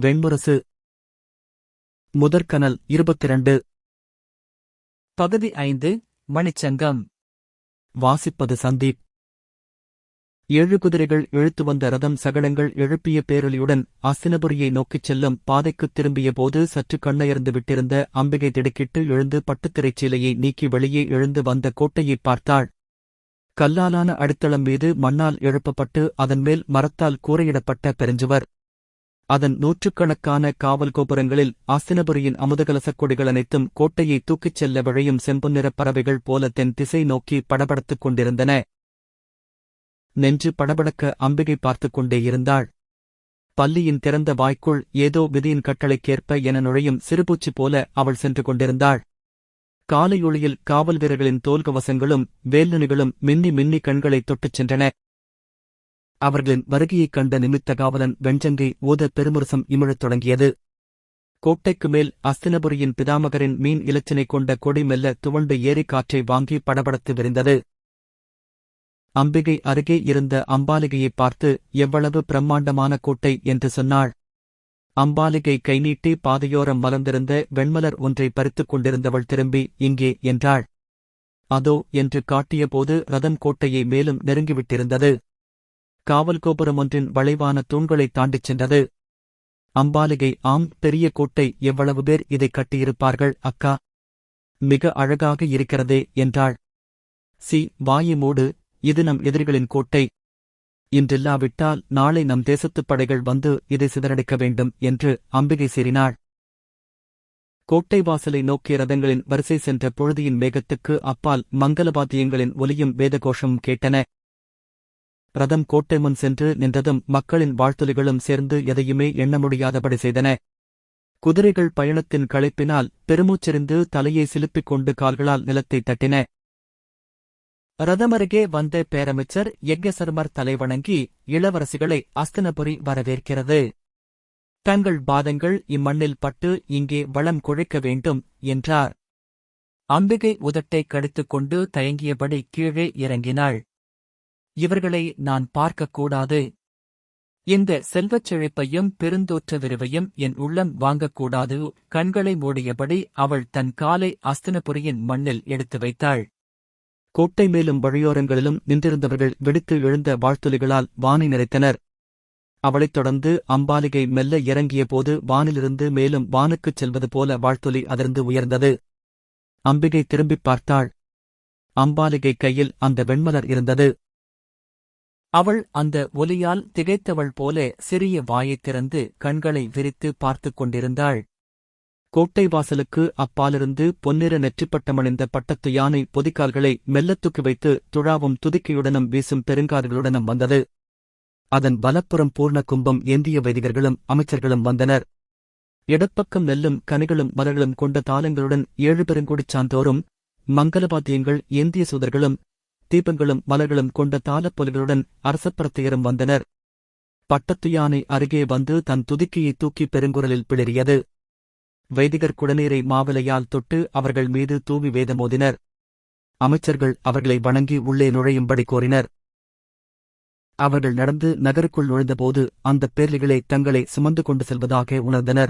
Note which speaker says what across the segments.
Speaker 1: வெண்முரசு. முதற்கனல் இருபத்திரண்டு.
Speaker 2: பகுதி ஐந்து மணிச்சங்கம்.
Speaker 1: வாசிப்பது சந்தீப். ஏழு குதிரைகள் இழுத்து வந்த ரதம் சகடங்கள் எழுப்பிய பேரொலியுடன் அஸ்தினபுரியை நோக்கிச் செல்லும் பாதைக்குத் திரும்பிய போது சற்று கண்ணயர்ந்து விட்டிருந்த அம்பிகை திடுக்கிட்டு எழுந்து பட்டுத்திரைச்சீலையை நீக்கி வெளியே எழுந்து வந்த கோட்டையைப் பார்த்தாள். கல்லாலான அடித்தளம் மீது மண்ணால் எழுப்பப்பட்டு அதன்மேல் மரத்தால் கூரையிடப்பட்ட பெருஞ்சுவர். அதன் நூற்றுக்கணக்கான காவல் கோபுரங்களில் ஆசினபுரியின் அமுதகலசக் கொடிகள் அனைத்தும் கோட்டையை தூக்கிச் செல்ல விழையும் செம்புநிறப் பறவைகள் போல தென் திசை நோக்கி படபடத்துக் கொண்டிருந்தன. நெஞ்சு படபடக்க அம்பிகை பார்த்துக் கொண்டே இருந்தாள். பல்லியின் திறந்த வாய்க்குள் ஏதோ விதியின் கட்டளைக்கேற்ப என நுழையும் சிறுபூச்சி போல அவள் சென்று கொண்டிருந்தாள். காலையொளியில் காவல் வீரர்களின் தோல்கவசங்களும் வேல்நுனிகளும் மின்னி மின்னி கண்களைத் தொட்டுச் சென்றன. அவர்களின் வருகையைக் கண்ட நிமித்த காவலன் வெஞ்சங்கை ஓத பெருமுரசம் இமிழத் தொடங்கியது. கோட்டைக்கு மேல் அஸ்தினபுரியின் பிதாமகரின் மீன் இலச்சினை கொண்ட கொடி மெல்ல துவண்டு ஏரி காற்றை வாங்கி படபடத்து விரிந்தது. அம்பிகை அருகே இருந்த அம்பாலிகையை பார்த்து எவ்வளவு பிரம்மாண்டமான கோட்டை என்று சொன்னாள். அம்பாலிகை கை நீட்டி பாதையோரம் மலர்ந்திருந்த வெண்மலர் ஒன்றை பறித்துக் கொண்டிருந்தவள் திரும்பி இங்கே என்றாள். அதோ என்று காட்டியபோது ரதன் கோட்டையை மேலும் நெருங்கிவிட்டிருந்தது. காவல் கோபுரம் ஒன்றின் வளைவான தூண்களைத் தாண்டிச் சென்றது. அம்பாலிகை ஆம் பெரிய கோட்டை எவ்வளவு பேர் இதைக் கட்டியிருப்பார்கள் அக்கா? மிக அழகாக இருக்கிறதே என்றாள். சி வாயை மூடு இது நம் எதிரிகளின் கோட்டை. இன்றில்லாவிட்டால் நாளை நம் தேசத்துப் படைகள் வந்து இதை சிதறடிக்க வேண்டும் என்று அம்பிகை சீறினாள் கோட்டை வாசலை நோக்கிய ரதங்களின் வரிசை சென்ற பொழுதியின் மேகத்துக்கு அப்பால் மங்களவாத்தியங்களின் ஒலியும் வேதகோஷமும் கேட்டன. ரதம் கோட்டை முன் சென்று நின்றதும் மக்களின் வாழ்த்தொலிகளும் சேர்ந்து எதையுமே எண்ண முடியாதபடி செய்தன. குதிரைகள் பயணத்தின் களைப்பினால் பெருமூச்செறிந்து தலையை சிலுப்பிக் கொண்டு கால்களால் நிலத்தை தட்டின.
Speaker 2: ரதமருகே வந்த பேரமைச்சர் யஜ்ஞசர்மர் தலைவணங்கி இளவரசிகளை அஸ்தனபுரி வரவேற்கிறது. தங்கள் பாதங்கள் இம்மண்ணில் பட்டு இங்கே வளம் குழைக்க வேண்டும் என்றார். அம்பிகை உதட்டை கடித்துக்கொண்டு தயங்கியபடி கீழே இறங்கினாள். இவர்களை நான் பார்க்கக்கூடாது. இந்த செல்வச் செழிப்பையும் பெருந்தோற்ற விரிவையும் என் உள்ளம் வாங்கக்கூடாது. கண்களை மூடியபடி அவள் தன் காலை அஸ்தினபுரியின் மண்ணில் எடுத்து வைத்தாள்.
Speaker 1: கோட்டை மேலும் வழியோரங்களிலும் நின்றிருந்தவர்கள் வெடித்து எழுந்த வாழ்த்துலிகளால் வானை நிறைத்தனர். அவளைத் தொடர்ந்து அம்பாலிகை மெல்ல இறங்கியபோது வானிலிருந்து மேலும் வானுக்குச் செல்வது போல வாழ்த்துலி அதிர்ந்து உயர்ந்தது. அம்பிகை திரும்பிப் பார்த்தாள். அம்பாலிகை கையில் அந்த வெண்மலர் இருந்தது.
Speaker 2: அவள் அந்த ஒலியால் திகைத்தவள் போல சிறிய வாயைத் திறந்து கண்களை விரித்து பார்த்துக் கொண்டிருந்தாள்.
Speaker 1: கோட்டை வாசலுக்கு அப்பாலிருந்து பொன்னிற நெற்றிப்பட்டமணிந்த பட்டத்து யானை பொதிக்கால்களை மெல்லத் தூக்கி வைத்து துழாவும் துதிக்கையுடனும் வீசும் பெருங்கார்களுடனும் வந்தது. அதன் வலப்புறம் பூர்ண கும்பம் ஏந்திய வைதிகர்களும் அமைச்சர்களும் வந்தனர். இடப்பக்கம் நெல்லும் கனிகளும் மலர்களும் கொண்ட தாளங்களுடன் ஏழு பெருங்குடிச் சான்றோரும் மங்களபாத்தியங்கள் ஏந்திய சுதர்களும் தீபங்களும் மலர்களும் கொண்ட தாளப்பொலிகளுடன் அரசப்பரத்தையரும் வந்தனர். பட்டத்து யானை அருகே வந்து தன் துதிக்கையை தூக்கி பெருங்குரலில் பிளறியது. வைதிகர் குடநீரை மாவிலையால் தொட்டு அவர்கள் மீது தூவி வேதமோதினர் அமைச்சர்கள் அவர்களை வணங்கி உள்ளே நுழையும்படி கோரினர். அவர்கள் நடந்து நகருக்குள் நுழைந்தபோது அந்தப் பேர்லிகளை தங்களை சுமந்து கொண்டு செல்வதாக உணர்ந்தனர்.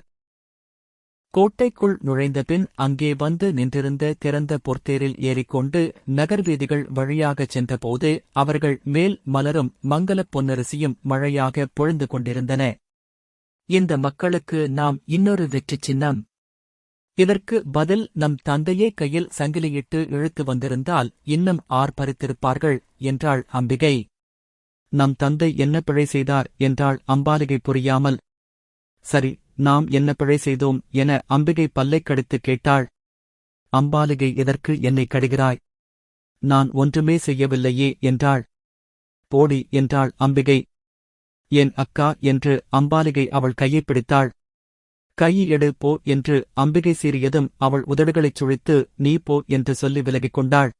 Speaker 2: கோட்டைக்குள் நுழைந்தபின் அங்கே வந்து நின்றிருந்த திறந்த பொர்த்தேரில் ஏறிக்கொண்டு நகர்வீதிகள் வழியாகச் சென்றபோது அவர்கள் மேல் மலரும் மங்களப் பொன்னரிசியும் மழையாக பொழுந்து கொண்டிருந்தன. இந்த மக்களுக்கு நாம் இன்னொரு வெற்றிச் சின்னம். இதற்கு பதில் நம் தந்தையே கையில் சங்கிலியிட்டு இழுத்து வந்திருந்தால் இன்னும் ஆர்ப்பரித்திருப்பார்கள் என்றாள் அம்பிகை.
Speaker 1: நம் தந்தை என்ன பிழை செய்தார் என்றாள் அம்பாலிகை புரியாமல். சரி நாம் என்ன பிழை செய்தோம் என அம்பிகை பல்லைக் கடித்து கேட்டாள். அம்பாலிகை எதற்கு என்னை கடுகிறாய்? நான் ஒன்றுமே செய்யவில்லையே என்றாள். போடி என்றாள் அம்பிகை. என் அக்கா என்று அம்பாலிகை அவள் கையைப் பிடித்தாள். கையை எடு போ என்று அம்பிகை சீறியதும் அவள் உதடுகளைச் சுழித்து நீ போ என்று சொல்லி விலகிக் கொண்டாள்.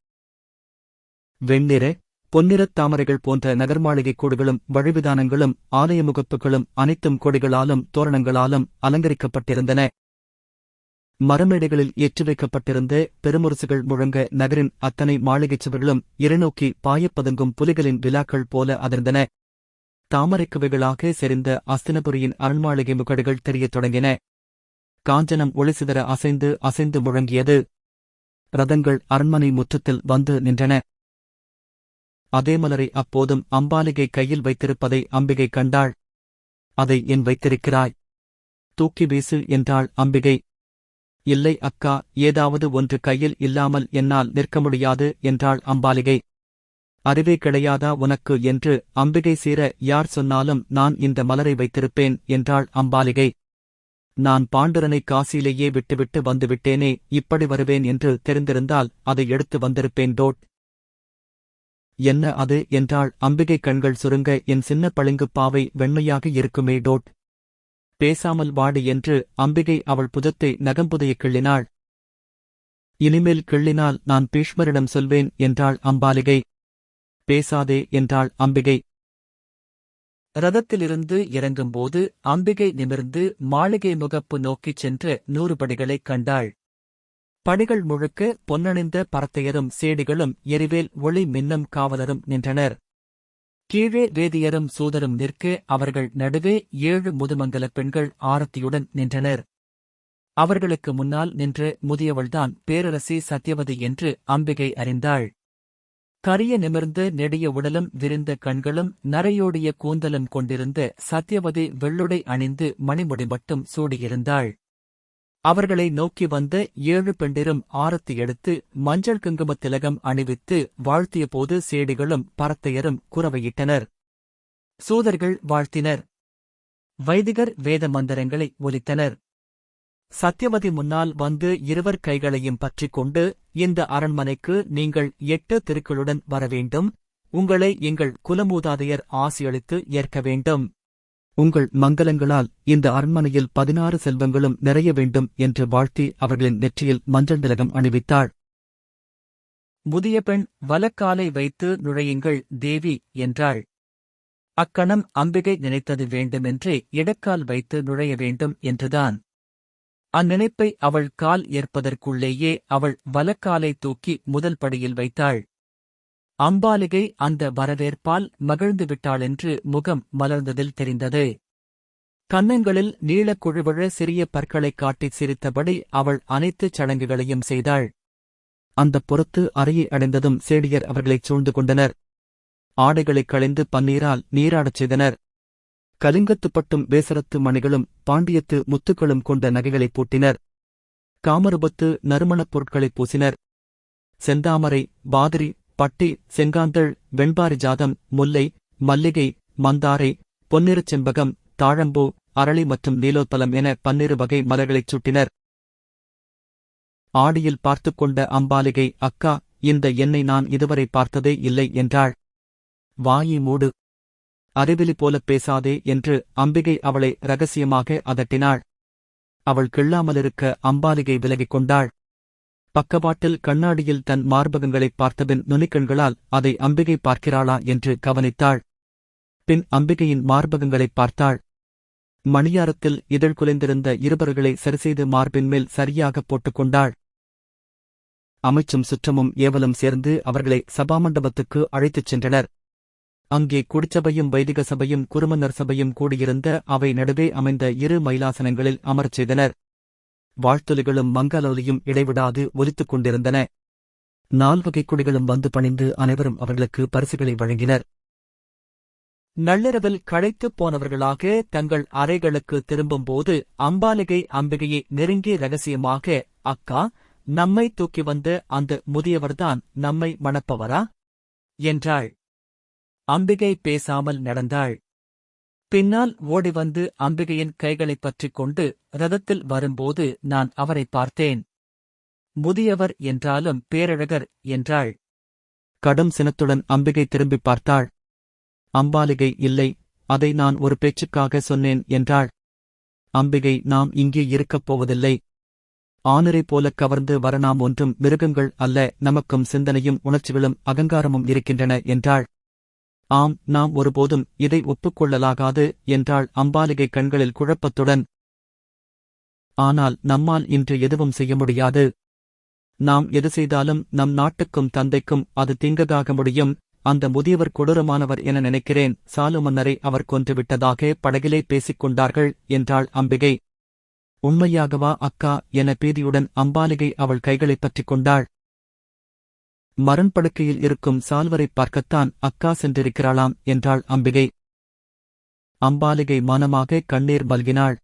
Speaker 1: வெண்ணிற பொன்னிறத் தாமரைகள் போன்ற நகர்மாளிகைக் கூடுகளும் வழிவிதானங்களும் ஆலய முகப்புகளும் அனைத்தும் கொடிகளாலும் தோரணங்களாலும் அலங்கரிக்கப்பட்டிருந்தன. மரமேடைகளில் ஏற்றி வைக்கப்பட்டிருந்த பெருமுரசுகள் முழங்க நகரின் அத்தனை மாளிகைச் சுவர்களும் இருநோக்கி பாயப்பதுங்கும் புலிகளின் விழாக்கள் போல அதிர்ந்தன. தாமரைக்குவைகளாக செறிந்த அஸ்தினபுரியின் அருண்மாளிகை முகடுகள் தெரியத் தொடங்கின. காஞ்சனம் ஒளிசிதற அசைந்து அசைந்து முழங்கியது. ரதங்கள் அரண்மனை முற்றத்தில் வந்து நின்றன. அதே மலரை அப்போதும் அம்பாலிகை கையில் வைத்திருப்பதை அம்பிகை கண்டாள். அதை என் வைத்திருக்கிறாய். தூக்கி வீசு என்றாள் அம்பிகை. இல்லை அக்கா ஏதாவது ஒன்று கையில் இல்லாமல் என்னால் நிற்க முடியாது என்றாள் அம்பாலிகை. அறிவே கிடையாதா உனக்கு? என்று அம்பிகை சீர யார் சொன்னாலும் நான் இந்த மலரை வைத்திருப்பேன் என்றாள் அம்பாலிகை. நான் பாண்டுரனை காசியிலேயே விட்டுவிட்டு வந்துவிட்டேனே இப்படி வருவேன் என்று தெரிந்திருந்தால் அதை எடுத்து வந்திருப்பேன் டோட். என்ன அது என்றாள். அம்பிகை கண்கள் சுருங்க என் சின்ன பளிங்குப் பாவை வெண்மையாக இருக்குமே டோட். பேசாமல் வாடு என்று அம்பிகை அவள் புதத்தை நகம்புதைய கிள்ளினாள். இனிமேல் கிள்ளினால் நான் பீஷ்மரிடம் சொல்வேன் என்றாள் அம்பாலிகை. பேசாதே என்றாள் அம்பிகை.
Speaker 2: ரதத்திலிருந்து இறங்கும்போது அம்பிகை நிமிர்ந்து மாளிகை முகப்பு நோக்கிச் சென்ற நூறு படிகளைக் கண்டாள். படிகள் முழுக்க பொன்னணிந்த பரத்தையரும் சேடிகளும் எரிவேல் ஒளி மின்னும் காவலரும் நின்றனர். கீழே வேதியரும் சூதரும் நிற்க அவர்கள் நடுவே ஏழு முதுமங்கலப் பெண்கள் ஆரத்தியுடன் நின்றனர். அவர்களுக்கு முன்னால் நின்று முதியவள்தான் பேரரசி சத்யவதி என்று அம்பிகை அறிந்தாள். கரிய நிமிர்ந்து நெடிய உடலும் விரிந்த கண்களும் நரையோடிய கூந்தலும் கொண்டிருந்த சத்யவதி வெள்ளுடை அணிந்து மணிமுடி மட்டும் சூடியிருந்தாள். அவர்களை நோக்கி வந்த ஏழு பெண்டிரும் ஆரத்தி எடுத்து மஞ்சள் குங்குமத் திலகம் அணிவித்து வாழ்த்தியபோது சேடிகளும் பரத்தையரும் குரவையிட்டனர் சூதர்கள் வாழ்த்தினர். வைதிகர் வேத மந்திரங்களை ஒலித்தனர். சத்யவதி முன்னால் வந்து இருவர் கைகளையும் பற்றிக் கொண்டு இந்த அரண்மனைக்கு நீங்கள் எட்டு திருக்களுடன் வரவேண்டும். உங்களை எங்கள் குலமூதாதையர் ஆசியளித்து ஏற்க வேண்டும்.
Speaker 1: உங்கள் மங்கலங்களால் இந்த அரண்மனையில் பதினாறு செல்வங்களும் நிறைய வேண்டும் என்று வாழ்த்தி அவர்களின் நெற்றியில் மஞ்சள் திலகம் அணிவித்தாள்.
Speaker 2: முதிய பெண் வலக்காலை வைத்து நுழையுங்கள் தேவி என்றாள். அக்கணம் அம்பிகை நினைத்தது வேண்டுமென்றே இடக்கால் வைத்து நுழைய வேண்டும் என்றுதான். அந்நினைப்பை அவள் கால் ஏற்பதற்குள்ளேயே அவள் வலக்காலை தூக்கி முதல் படியில் வைத்தாள். அம்பாலிகை அந்த வரவேற்பால் மகிழ்ந்து விட்டாளென்று முகம் மலர்ந்ததில் தெரிந்தது. கன்னங்களில் நீளக்குழுவிழ சிறிய பற்களைக் காட்டிச் சிரித்தபடி அவள் அனைத்துச் சடங்குகளையும் செய்தாள்.
Speaker 1: அந்தப் புறத்து அறையை அடைந்ததும் சேடியர் அவர்களைச் சூழ்ந்து கொண்டனர். ஆடைகளைக் களைந்து பன்னீரால் நீராடச் செய்தனர். கலிங்கத்துப்பட்டும் வேசரத்து மணிகளும் பாண்டியத்து முத்துக்களும் கொண்ட நகைகளைப் பூட்டினர். காமருபத்து நறுமணப் பொருட்களைப் பூசினர். செந்தாமரை பாதிரி பட்டி செங்காந்தள் வெண்பாரிஜாதம் முல்லை மல்லிகை மந்தாரை பொன்னிறச் செம்பகம் தாழம்பூ அரளி மற்றும் நீலோத்பலம் என பன்னிரு வகை மலர்களைச் சுட்டினர். ஆடியில் பார்த்துக் கொண்ட அம்பாலிகை அக்கா இந்த எண்ணை நான் இதுவரை பார்த்ததே இல்லை என்றாள். வாயை மூடு. அறிவிலி போலப் பேசாதே என்று அம்பிகை அவளை ரகசியமாக அதட்டினாள். அவள் கிள்ளாமலிருக்க அம்பாலிகை விலகிக் கொண்டாள். பக்கவாட்டில் கண்ணாடியில் தன் மார்பகங்களைப் பார்த்தபின் நுனிக்கண்களால் அதை அம்பிகை பார்க்கிறாளா என்று கவனித்தாள். பின் அம்பிகையின் மார்பகங்களைப் பார்த்தாள். மணியாரத்தில் இதழ் குலைந்திருந்த இருவர்களை சரிசெய்து மார்பின் மேல் சரியாகப் போட்டுக்கொண்டாள் அமைச்சும் சுற்றமும் ஏவலும் சேர்ந்து அவர்களை சபாமண்டபத்துக்கு அழைத்துச் சென்றனர். அங்கே குடிச்சபையும் வைதிக சபையும் குருமன்னர் சபையும் கூடியிருந்த அவை நடுவே அமைந்த இரு மயிலாசனங்களில் அமரச் செய்தனர். வாழ்த்தொலிகளும் மங்களொலியும் இடைவிடாது ஒலித்துக் கொண்டிருந்தன. நால்வகைக் குடிகளும் வந்து பணிந்து அனைவரும் அவர்களுக்கு பரிசுகளை வழங்கினர்.
Speaker 2: நள்ளிரவில் களைத்துப் போனவர்களாக தங்கள் அறைகளுக்கு திரும்பும்போது அம்பாலிகை அம்பிகையை நெருங்கி ரகசியமாக அக்கா நம்மை தூக்கி வந்த அந்த முதியவர்தான் நம்மை மணப்பவரா? என்றாள். அம்பிகை பேசாமல் நடந்தாள். பின்னால் ஓடி வந்து அம்பிகையின் கைகளைப் பற்றிக் கொண்டு ரதத்தில் வரும்போது நான் அவரை பார்த்தேன். முதியவர் என்றாலும் பேரழகர் என்றாள்.
Speaker 1: கடும் சினத்துடன் அம்பிகை திரும்பிப் பார்த்தாள். அம்பாலிகை இல்லை அதை நான் ஒரு பேச்சுக்காக சொன்னேன் என்றாள். அம்பிகை நாம் இங்கே இருக்கப் போவதில்லை. ஆனரை போலக் கவர்ந்து வர நாம் ஒன்றும் மிருகங்கள் அல்ல நமக்கும் சிந்தனையும் உணர்ச்சிகளும் அகங்காரமும் இருக்கின்றன என்றாள். ஆம் நாம் ஒருபோதும் இதை ஒப்புக்கொள்ளலாகாது என்றாள் அம்பாலிகை கண்களில் குழப்பத்துடன். ஆனால் நம்மால் இன்று எதுவும் செய்ய முடியாது. நாம் எது செய்தாலும் நம் நாட்டுக்கும் தந்தைக்கும் அது தீங்கதாக முடியும். அந்த முதியவர் கொடூரமானவர் என நினைக்கிறேன் சாலு மன்னரை அவர் கொன்றுவிட்டதாக படகிலே பேசிக் கொண்டார்கள் என்றாள் அம்பிகை. உண்மையாகவா அக்கா என பீதியுடன் அம்பாலிகை அவள் கைகளைப் பற்றிக் கொண்டாள். மரண்படுக்கையில் இருக்கும் சால்வரைப் பார்க்கத்தான் அக்கா சென்றிருக்கிறாளாம் என்றாள் அம்பிகை. அம்பாலிகை மானமாக கண்ணீர் மல்கினாள்.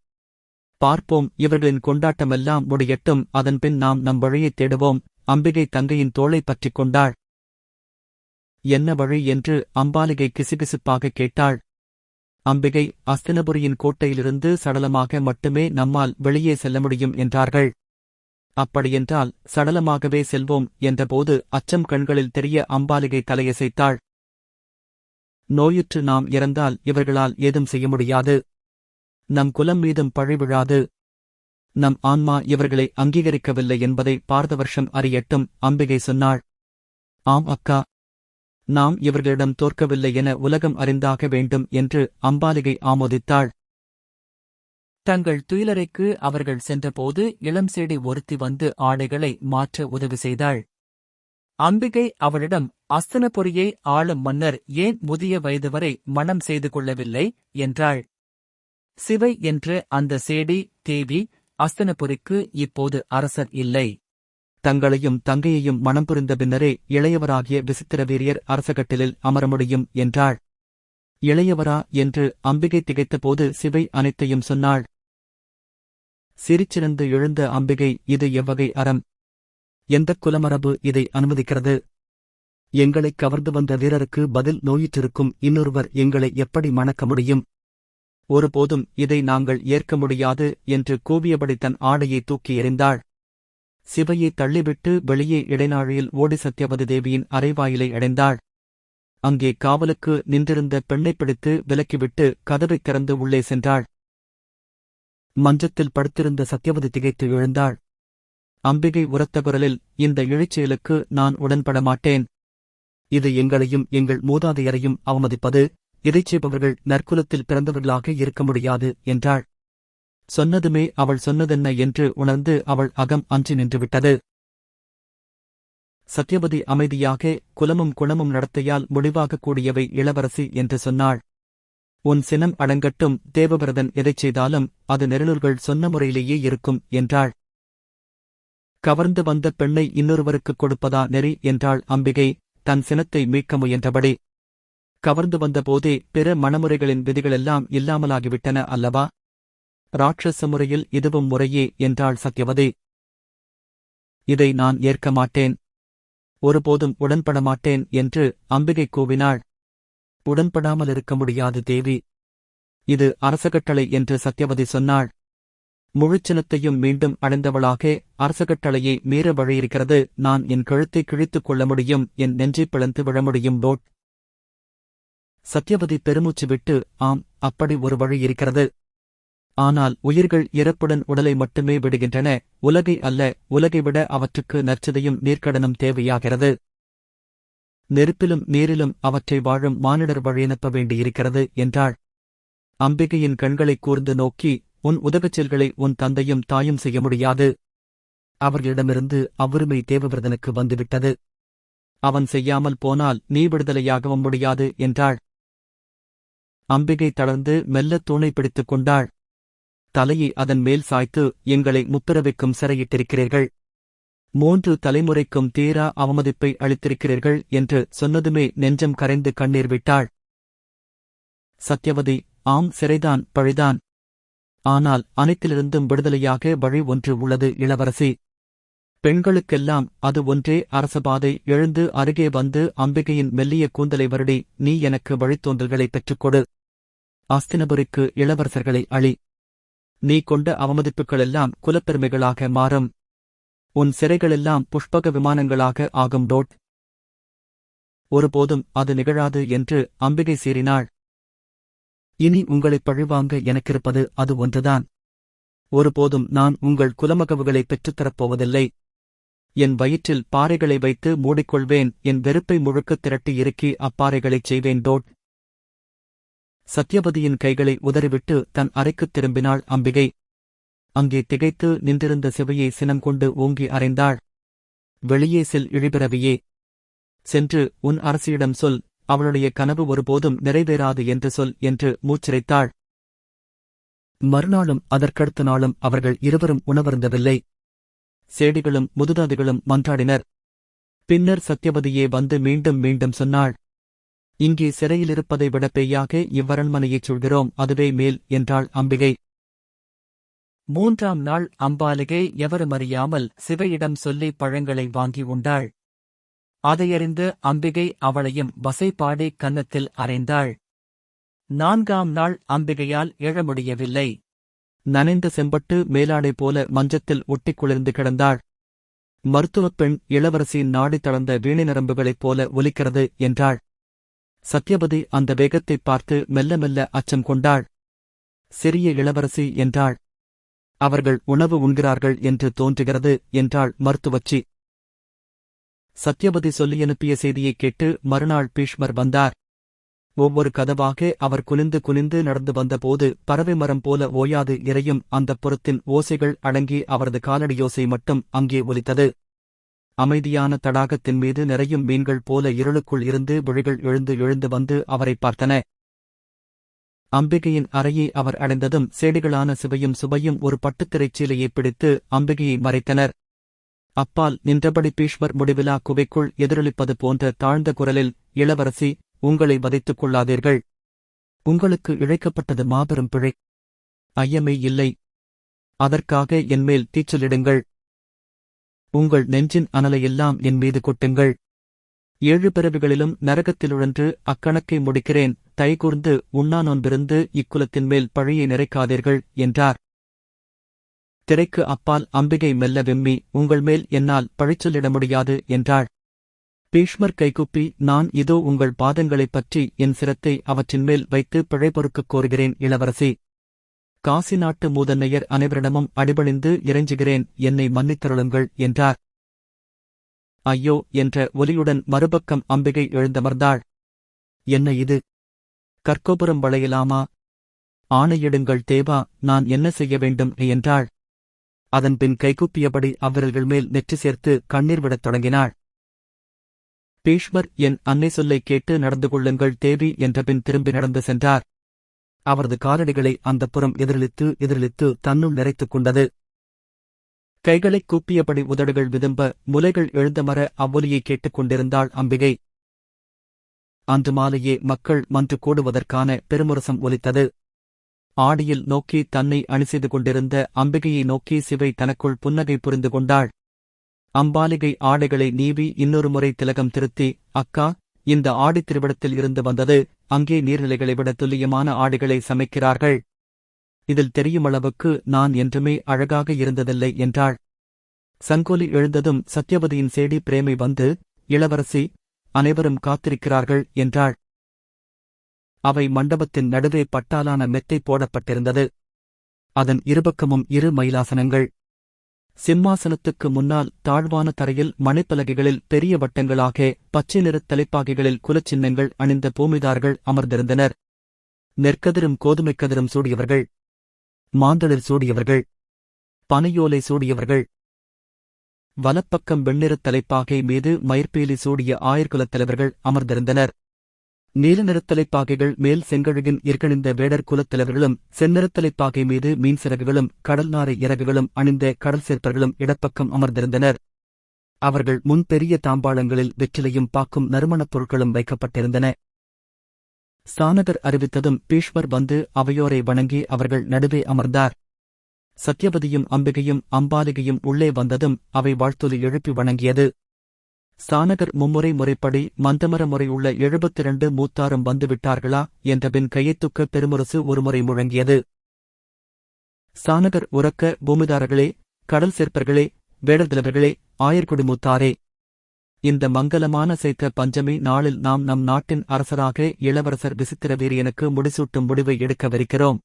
Speaker 1: பார்ப்போம் இவர்களின் கொண்டாட்டமெல்லாம் முடியட்டும் அதன்பின் நாம் நம் வழியைத் தேடுவோம் அம்பிகை தங்கையின் தோளைப் பற்றிக் கொண்டாள். என்ன வழி என்று அம்பாலிகை கிசுகிசுப்பாக கேட்டாள். அம்பிகை அஸ்தினபுரியின் கோட்டையிலிருந்து சடலமாக மட்டுமே நம்மால் வெளியே செல்ல முடியும் என்றார்கள். அப்படியென்றால் சடலமாகவே செல்வோம் என்றபோது அச்சம் கண்களில் தெரிய அம்பாலிகை தலையசைத்தாள். நோயுற்று நாம் இறந்தால் இவர்களால் ஏதும் செய்ய முடியாது. நம் குலம் மீதும் பழிவிழாது நம் ஆன்மா இவர்களை அங்கீகரிக்கவில்லை என்பதை பார்த்த வருஷம் அறியட்டும் அம்பிகை சொன்னாள். ஆம் அக்கா. நாம் இவர்களிடம் தோற்கவில்லை என உலகம் அறிந்தாக வேண்டும் என்று அம்பாலிகை ஆமோதித்தாள்.
Speaker 2: தங்கள் துயிலறைக்கு அவர்கள் சென்றபோது இளம் சேடி ஒருத்தி வந்து ஆடைகளை மாற்ற உதவி செய்தாள். அம்பிகை அவளிடம் அஸ்தனபுரியை ஆளும் மன்னர் ஏன் முதிய வயது வரை மணம் செய்து கொள்ளவில்லை? என்றாள். சிவை என்ற அந்த சேடி தேவி அஸ்தனபுரிக்கு இப்போது அரசர் இல்லை.
Speaker 1: தங்களையும் தங்கையையும் மணம் புரிந்த பின்னரே இளையவராகிய விசித்திரவீரியர் அரசகட்டிலில் அமர முடியும் என்றாள். இளையவரா என்று அம்பிகை திகைத்தபோது சிவை அனைத்தையும் சொன்னாள். சிரிச்சிறந்து எழுந்த அம்பிகை இது எவ்வகை அறம்? எந்தக் குலமரபு இதை அனுமதிக்கிறது? எங்களைக் கவர்ந்து வந்த வீரருக்கு பதில் நோயிற்றிருக்கும் இன்னொருவர் எங்களை எப்படி மணக்க முடியும்? ஒருபோதும் இதை நாங்கள் ஏற்க முடியாது என்று கூவியபடி தன் ஆடையை தூக்கி எறிந்தாள். சிவையை தள்ளிவிட்டு வெளியே இடைநாழியில் ஓடி சத்யவதி தேவியின் அரைவாயிலை அடைந்தாள். அங்கே காவலுக்கு நின்றிருந்த பெண்ணைப் பிடித்து விலக்கிவிட்டு கதவைத் திறந்து உள்ளே சென்றாள். மஞ்சத்தில் படுத்திருந்த சத்யவதி திகைத்து எழுந்தாள். அம்பிகை உரத்த குரலில் இந்த இழைச்செயலுக்கு நான் உடன்பட மாட்டேன் இது எங்களையும் எங்கள் மூதாதையரையும் அவமதிப்பது இதைச் செய்பவர்கள் நற்குலத்தில் பிறந்தவர்களாக இருக்க முடியாது என்றாள். சொன்னதுமே அவள் சொன்னதென்ன? என்று உணர்ந்து அவள் அகம் அஞ்சி நின்றுவிட்டது. சத்யவதி அமைதியாக குலமும் குணமும் நடத்தையால் முடிவாகக் கூடியவை இளவரசி என்று சொன்னாள். உன் சினம் அடங்கட்டும் தேவபரதன் எதைச் செய்தாலும் அது நெருநூர்கள் சொன்ன முறையிலேயே இருக்கும் என்றாள். கவர்ந்து வந்த பெண்ணை இன்னொருவருக்குக் கொடுப்பதா நெறி என்றாள் அம்பிகை தன் சினத்தை மீட்க முயன்றபடி. கவர்ந்து வந்தபோதே பிற மணமுறைகளின் விதிகளெல்லாம் இல்லாமலாகிவிட்டன அல்லவா? ராட்சச முறையில் இதுவும் முறையே என்றாள் சத்யவதி. இதை நான் ஏற்க மாட்டேன். ஒருபோதும் உடன்பட மாட்டேன் என்று அம்பிகை கூவினாள். உடன்படாமல் இருக்க முடியாது தேவி. இது அரசகட்டளை என்று சத்யவதி சொன்னாள். முழுச்சினத்தையும் மீண்டும் அடைந்தவளாக அரசகட்டளையை மீற வழியிருக்கிறது. நான் என் கழுத்தை கிழித்துக் கொள்ள முடியும் என் நெஞ்சை பிளந்து விழ முடியும் போட் சத்யவதி பெருமூச்சு விட்டு ஆம் அப்படி ஒரு வழி இருக்கிறது. ஆனால் உயிர்கள் இறப்புடன் உடலை மட்டுமே விடுகின்றன. உலகை அல்ல உலகை விட அவற்றுக்கு நற்சதையும் நீர்க்கடனும் தேவையாகிறது. நெருப்பிலும் நீரிலும் அவற்றை வாழும் மானிடர் வழியனுப்ப வேண்டியிருக்கிறது என்றாள். அம்பிகையின் கண்களை கூர்ந்து நோக்கி உன் உதவிச் செயல்களை உன் தந்தையும் தாயும் செய்ய முடியாது. அவர்களிடமிருந்து அவ்வுரிமை தேவவிரதனுக்கு வந்துவிட்டது. அவன் செய்யாமல் போனால் நீ விடுதலையாகவும் முடியாது என்றாள். அம்பிகை தளர்ந்து மெல்லத் தூணை பிடித்துக் கொண்டாள். தலையை அதன் மேல் சாய்த்து எங்களை முப்பிரவைக்கும் சிறையிட்டிருக்கிறீர்கள். மூன்று தலைமுறைக்கும் தீரா அவமதிப்பை அளித்திருக்கிறீர்கள் என்று சொன்னதுமே நெஞ்சம் கரைந்து கண்ணீர் விட்டாள். சத்யவதி ஆம் சிறைதான் பழிதான். ஆனால் அனைத்திலிருந்தும் விடுதலையாக வழி ஒன்று உள்ளது இளவரசி. பெண்களுக்கெல்லாம் அது ஒன்றே அரசபாதை எழுந்து அருகே வந்து அம்பிகையின் மெல்லிய கூந்தலை வருடி நீ எனக்கு வழித்தோன்றல்களைப் பெற்றுக்கொடு. அஸ்தினபுரிக்கு இளவரசர்களை அழி. நீ கொண்ட அவமதிப்புகளெல்லாம் குலப்பெருமைகளாக மாறும். உன் சிறைகளெல்லாம் புஷ்பக விமானங்களாக ஆகும். டோட். ஒருபோதும் அது நிகழாது என்று அம்பிகை சீறினாள். இனி உங்களைப் பழிவாங்க எனக்கிருப்பது அது ஒன்றுதான். ஒருபோதும் நான் உங்கள் குலமகவுகளை பெற்றுத்தரப்போவதில்லை என் வயிற்றில் பாறைகளை வைத்து மூடிக்கொள்வேன். என் வெறுப்பை முழுக்கத் திரட்டி இறுக்கி அப்பாறைகளைச் செய்வேன். டோட். சத்யவதியின் கைகளை உதறிவிட்டு தன் அறைக்குத் திரும்பினாள் அம்பிகை. அங்கே திகைத்து நின்றிருந்த சிவையை சினம் கொண்டு ஓங்கி அறைந்தாள். வெளியே செல் இழிபிறவியே. சென்று உன் அரசியிடம் சொல். அவளுடைய கனவு ஒருபோதும் நிறைவேறாது என்று சொல் என்று மூச்சிரைத்தாள். மறுநாளும் அதற்கடுத்த நாளும் அவர்கள் இருவரும் உணவருந்தவில்லை. சேடிகளும் முதுதாதிகளும் மன்றாடினர். பின்னர் சத்யவதியே வந்து மீண்டும் மீண்டும் சொன்னாள். இங்கே சிறையிலிருப்பதை விட பேயாக இவ்வரண்மனையைச் சொல்கிறோம் அதுவே மேல் என்றாள் அம்பிகை.
Speaker 2: மூன்றாம் நாள் அம்பாலிகை எவருமறியாமல் சிவையிடம் சொல்லி பழங்களை வாங்கி உண்டாள். அதையறிந்து அம்பிகை அவளையும் வசைபாடி கன்னத்தில் அறைந்தாள். நான்காம் நாள் அம்பிகையால் எழ முடியவில்லை
Speaker 1: நனைந்த செம்பட்டு மேலாடை போல மஞ்சத்தில் ஒட்டிக் குளிர்ந்து கிடந்தாள். மருத்துவப் பெண் இளவரசியின் நாடி தளர்ந்த வீணை நரம்புகளைப் போல ஒலிக்கிறது என்றாள். சத்யபதி அந்த வேகத்தைப் பார்த்து மெல்ல மெல்ல அச்சம் கொண்டாள். சிறிய இளவரசி என்றாள். அவர்கள் உணவு உண்கிறார்கள் என்று தோன்றுகிறது என்றாள் மருத்துவச்சி. சத்யபதி சொல்லியனுப்பிய செய்தியைக் கேட்டு மறுநாள் பீஷ்மர் வந்தார். ஒவ்வொரு கதவாக அவர் குனிந்து குனிந்து நடந்து வந்தபோது பறவை மரம் போல ஓயாது இறையும் அந்தப் புறத்தின் ஓசைகள் அடங்கி அவரது காலடியோசை மட்டும் அங்கே ஒலித்தது. அமைதியான தடாகத்தின் மீது நிறையும் மீன்கள் போல இருளுக்குள் இருந்து விழிகள் எழுந்து எழுந்து வந்து அவரை பார்த்தன. அம்பிகையின் அறையை அவர் அடைந்ததும் சேடிகளான சிவையும் சுவையும் ஒரு பட்டுத்திரைச்சீலையை பிடித்து அம்பிகையை மறைத்தனர். அப்பால் நின்றபடி பீஷ்மர் முடிவிலா குவைக்குள் எதிரொலிப்பது போன்ற தாழ்ந்த குரலில் இளவரசி உங்களை வதைத்துக் கொள்ளாதீர்கள். உங்களுக்கு இழைக்கப்பட்டது மாபெரும் பிழை. ஐயமே இல்லை. அதற்காக என்மேல் தீச்சலிடுங்கள். உங்கள் நெஞ்சின் அனலையெல்லாம் என் மீது கொட்டுங்கள். ஏழு பிறவிகளிலும் நரகத்திலுழன்று அக்கணக்கை முடிக்கிறேன் தைகூர்ந்து உண்ணா நோன்பிருந்து இக்குலத்தின் மேல் பழியை நிறைக்காதீர்கள் என்றார். திரைக்கு அப்பால் அம்பிகை மெல்ல வெம்மி உங்கள் மேல் என்னால் பழிச்சொல்லிட முடியாது என்றாள். பீஷ்மர் கைகுப்பி நான் இதோ உங்கள் பாதங்களைப் பற்றி என் சிரத்தை அவற்றின் மேல் வைத்து பிழை பொறுக்கக் கோருகிறேன் இளவரசி. காசி நாட்டு மூதன்னையர் அனைவரிடமும் அடிபணிந்து இறைஞ்சுகிறேன் என்னை மன்னித்தருளுங்கள் என்றார். ஐயோ என்ற ஒலியுடன் மறுபக்கம் அம்பிகை எழுந்தமர்ந்தாள். என்ன இது? கற்கோபுரம் வளையலாமா? ஆணையிடுங்கள் தேவா நான் என்ன செய்ய வேண்டும்? என்றாள். அதன்பின் கைகூப்பியபடி அவ்விரல்கள் மேல் நெற்றி சேர்த்து கண்ணீர் விடத் தொடங்கினாள். பீஷ்மர் என் அன்னை சொல்லைக் கேட்டு நடந்து கொள்ளுங்கள் தேவி என்றபின் திரும்பி நடந்து சென்றார். அவரது காலடிகளை அந்தப் புறம் எதிரொலித்து எதிரொலித்து தன்னுள் நிறைத்துக் கொண்டது. கைகளைக் கூப்பியபடி உதடுகள் விதும்ப முலைகள் எழுந்தமர அவ்வொலியை கேட்டுக் கொண்டிருந்தாள் அம்பிகை. அன்று மாலையே மக்கள் மன்று கூடுவதற்கான பெருமுரசம் ஒலித்தது. ஆடியில் நோக்கி தன்னை அணி செய்து கொண்டிருந்த அம்பிகையை நோக்கி சிவை தனக்குள் புன்னகை புரிந்து கொண்டாள். அம்பாலிகை ஆடைகளை நீவி இன்னொரு முறை திலகம் திருத்தி அக்கா இந்த ஆடித் திருவிடத்தில் இருந்து வந்தது அங்கே நீர்நிலைகளை விட துல்லியமான ஆடைகளை சமைக்கிறார்கள். இதில் தெரியுமளவுக்கு நான் என்றுமே அழகாக இருந்ததில்லை என்றாள். சங்கோலி எழுந்ததும் சத்யவதியின் சேடி பிரேமை வந்து இளவரசி அனைவரும் காத்திருக்கிறார்கள் என்றாள். அவை மண்டபத்தின் நடுவே பட்டாலான மெத்தை போடப்பட்டிருந்தது. அதன் இருபக்கமும் இரு மயிலாசனங்கள். சிம்மாசனத்துக்கு முன்னால் தாழ்வான தரையில் மணிப்பலகைகளில் பெரிய வட்டங்களாக பச்சை நிறத் தலைப்பாகைகளில் குலச்சின்னங்கள் அணிந்த பூமிதார்கள் அமர்ந்திருந்தனர். நெற்கதிரும் கோதுமைக் கதிரும் சூடியவர்கள். மாந்தளிர் சூடியவர்கள் பனையோலை சூடியவர்கள். வலப்பக்கம் வெண்ணிறத் தலைப்பாகை மீது மயிர்பேலி சூடிய ஆயர்குலத் தலைவர்கள் அமர்ந்திருந்தனர். நீல நிறத்தலைப்பாகைகள் மேல் செங்கழுகின் இற்கணிந்த வேடர் குலத் தலைவர்களும் செந்நிறத்தலைப்பாகை மீது மீன் சிறகுகளும் கடல் நாரை இறகுகளும் அணிந்த கடல் சேர்ப்பர்களும் இடப்பக்கம் அமர்ந்திருந்தனர். அவர்கள் முன் பெரிய தாம்பாளங்களில் வெற்றிலையும் பாக்கும் நறுமணப் பொருட்களும் வைக்கப்பட்டிருந்தன. சானகர் அறிவித்ததும் பீஷ்மர் வந்து அவையோரை வணங்கி அவர்கள் நடுவே அமர்ந்தார். சத்யவதியும் அம்பிகையும் அம்பாலிகையும் உள்ளே வந்ததும் அவை வாழ்த்தொலி எழுப்பி வணங்கியது. சானகர் மும்முறை முறைப்படி மந்தமர முறை உள்ள எழுபத்திரண்டு மூத்தாரும் வந்துவிட்டார்களா என்றபின் கையைத்துக்க பெருமுரசு ஒருமுறை முழங்கியது. சானகர் உறக்க பூமிதாரர்களே கடல் சேர்ப்பர்களே வேடர்திலவர்களே ஆயர்குடி மூத்தாரே இந்த மங்கலமான சைத்த பஞ்சமி நாளில் நாம் நம் நாட்டின் அரசராக இளவரசர் விசித்திரவீரியனுக்கு முடிசூட்டும் முடிவை எடுக்கவிருக்கிறோம்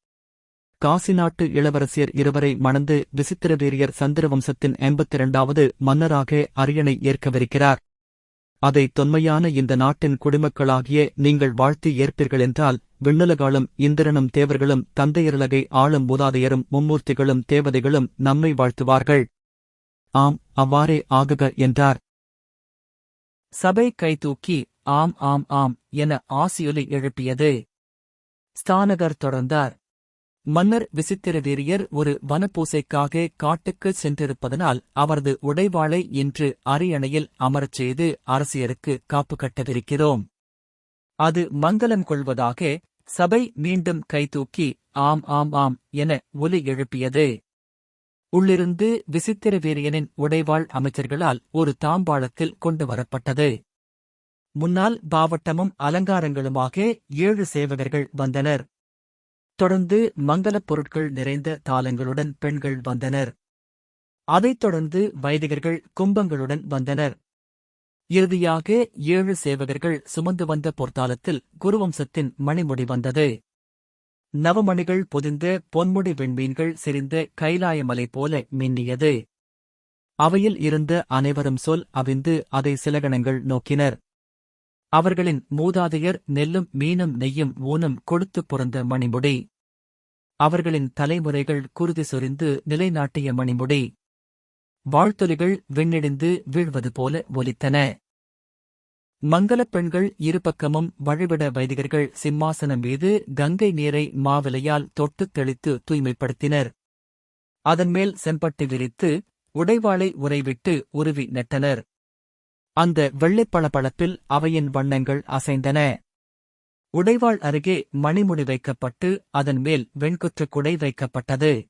Speaker 1: காசி நாட்டு இளவரசியர் இருவரை மணந்து விசித்திரவீரியர் சந்திரவம்சத்தின் எண்பத்திரண்டாவது மன்னராக அரியணை ஏற்கவிருக்கிறார் அதை தொன்மையான இந்த நாட்டின் குடிமக்களாகிய நீங்கள் வாழ்த்தி ஏற்பீர்கள் என்றால் விண்ணுலகாலும் இந்திரனும் தேவர்களும் தந்தையர்லகை ஆளும் மூதாதையரும் மும்மூர்த்திகளும் தேவதைகளும் நம்மை வாழ்த்துவார்கள். ஆம் அவ்வாறே ஆகுக என்றார்.
Speaker 2: சபை கைதூக்கி ஆம் ஆம் ஆம் என ஆசியொலி எழுப்பியது. ஸ்தானகர் தொடர்ந்தார். மன்னர் விசித்திர வீரியர் ஒரு வனப்பூசைக்காக காட்டுக்கு சென்றிருப்பதனால் அவரது உடைவாளை இன்று அரியணையில் அமரச் செய்து அரசியருக்கு காப்பு கட்டவிருக்கிறோம். அது மங்களம் கொள்வதாக சபை மீண்டும் கைதூக்கி ஆம் ஆம் ஆம் என ஒலி எழுப்பியது. உள்ளிருந்து விசித்திரவீரியனின் உடைவாள் அமைச்சர்களால் ஒரு தாம்பாளத்தில் கொண்டு வரப்பட்டது. முன்னால் பாவட்டமும் அலங்காரங்களுமாக ஏழு சேவகர்கள் வந்தனர். தொடர்ந்து மங்கலப் பொருட்கள் நிறைந்த தாளங்களுடன் பெண்கள் வந்தனர். அதைத் தொடர்ந்து வைதிகர்கள் கும்பங்களுடன் வந்தனர். இறுதியாக ஏழு சேவகர்கள் சுமந்து வந்த பொற்தாளத்தில் குருவம்சத்தின் மணிமுடி வந்தது. நவமணிகள் பொதிந்த பொன்முடி வெண்மீன்கள் செறிந்த கைலாயமலை போல மின்னியது. அவையில் இருந்த அனைவரும் சொல் அவிந்து அதை சிலகணங்கள் நோக்கினர். அவர்களின் மூதாதையர் நெல்லும் மீனும் நெய்யும் ஊனும் கொடுத்து புறந்த மணிமுடி. அவர்களின் தலைமுறைகள் குருதி சொரிந்து நிலைநாட்டிய மணிமுடி. வாழ்த்தொலிகள் விண்ணிடிந்து வீழ்வது போல ஒலித்தன. மங்களப் பெண்கள் இருபக்கமும் வழிவிட வைதிகர்கள் சிம்மாசனம் மீது கங்கை நீரை மாவிலையால் தொட்டுத் தெளித்து தூய்மைப்படுத்தினர். அதன்மேல் செம்பட்டு விரித்து உடைவாளை உறைவிட்டு உருவி நெட்டனர். அந்த வெள்ளைப்பளபளப்பில் அவையின் வண்ணங்கள் அசைந்தன. உடைவாள் அருகே மணிமுடி வைக்கப்பட்டு அதன் மேல் வெண்குற்றக் குடை வைக்கப்பட்டது.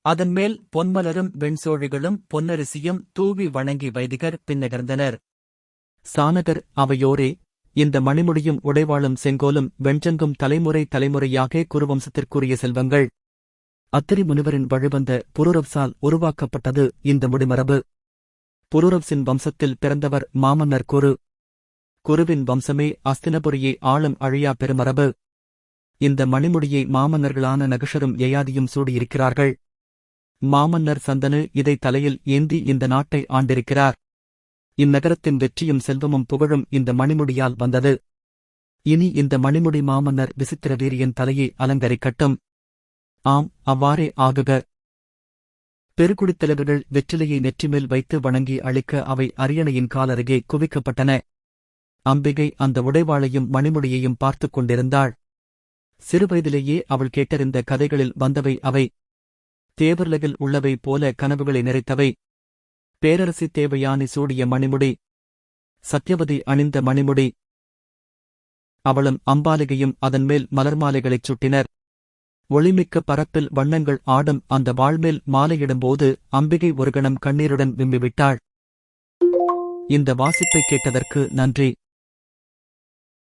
Speaker 2: அதன்மேல் பொன்மலரும் வெண்சோழிகளும் பொன்னரிசியும் தூவி வணங்கி வைதிகர் பின்னகர்ந்தனர்
Speaker 1: சானகர் அவையோரே இந்த மணிமுடியும் உடைவாளும் செங்கோலும் வெஞ்சங்கும் தலைமுறை தலைமுறையாக குருவம்சத்திற்குரிய செல்வங்கள். அத்திரி முனிவரின் வழிவந்த புருரவ்சால் உருவாக்கப்பட்டது இந்த முடிமரபு. புருரவ்சின் வம்சத்தில் பிறந்தவர் மாமன்னர் குரு. குருவின் வம்சமே அஸ்தினபுரியை ஆளும் அழியா பெருமரபு. இந்த மணிமுடியை மாமன்னர்களான நகுஷரும் யயாதியும் சூடியிருக்கிறார்கள். மாமன்னர் சந்தனு இதை தலையில் ஏந்தி இந்த நாட்டை ஆண்டிருக்கிறார். இந்நகரத்தின் வெற்றியும் செல்வமும் புகழும் இந்த மணிமுடியால் வந்தது. இனி இந்த மணிமுடி மாமன்னர் விசித்திரவீரியன் தலையை அலங்கரிக்கட்டும். ஆம் அவ்வாறே ஆகுக. பெருகுடித்தலைவர்கள் வெற்றிலையை நெற்றிமேல் வைத்து வணங்கி அளிக்க அவை அரியணையின் காலருகே குவிக்கப்பட்டன. அம்பிகை அந்த உடைவாளையும் மணிமுடியையும் பார்த்துக் கொண்டிருந்தாள். சிறுவயதிலேயே அவள் கேட்டறிந்த கதைகளில் வந்தவை அவை. தேவர்லகில் உள்ளவை போல கனவுகளை நிறைத்தவை. பேரரசி தேவையானி சூடிய மணிமுடி. சத்யவதி அணிந்த மணிமுடி. அவளும் அம்பாலிகையும் அதன்மேல் மலர்மாலைகளைச் சுட்டினர். ஒளிமிக்க பரப்பில் வண்ணங்கள் ஆடும் அந்த வாழ்மேல் மாலையிடும்போது அம்பிகை ஒரு கணம் கண்ணீருடன் விம்மிவிட்டாள். இந்த வாசிப்பை கேட்டதற்கு நன்றி.